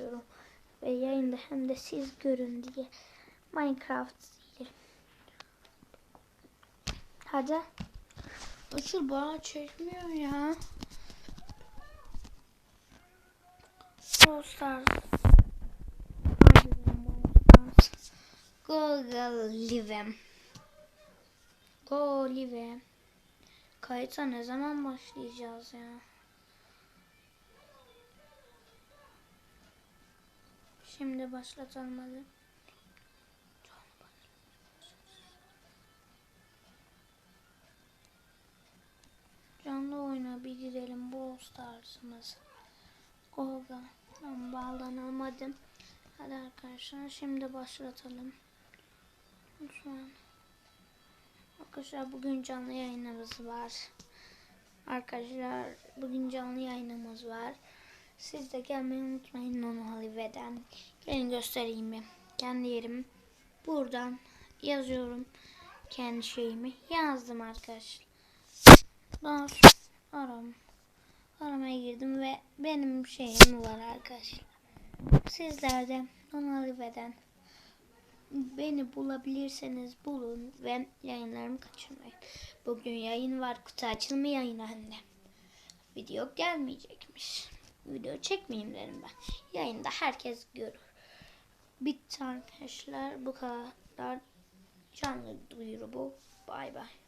atıyorum. Ve yayında hem de siz görün diye. Minecraft değil. Hadi. Açıl bana çekmiyor ya. Brawl Stars. Google Live'm. Go Live. Kayıta ne zaman başlayacağız ya? Şimdi başlatalım hadi. Canlı oyuna bir girelim Brawl Stars'ımız. Goga. Ben bağlanamadım. Hadi arkadaşlar şimdi başlatalım. Lütfen. Arkadaşlar bugün canlı yayınımız var. Arkadaşlar bugün canlı yayınımız var. Siz de gelmeyi unutmayın Nono Halive'den. Gelin göstereyim mi? Kendi yerim. Buradan yazıyorum. Kendi şeyimi yazdım arkadaşlar. Aram. Aramaya girdim ve benim şeyim var arkadaşlar. Sizler de Nono Halive'den Beni bulabilirseniz bulun ve yayınlarımı kaçırmayın. Bugün yayın var. Kutu açılma yayını anne. Video gelmeyecekmiş. Video çekmeyeyim dedim ben. Yayında herkes görür. Bitti arkadaşlar. Bu kadar canlı duyuru bu. Bay bay.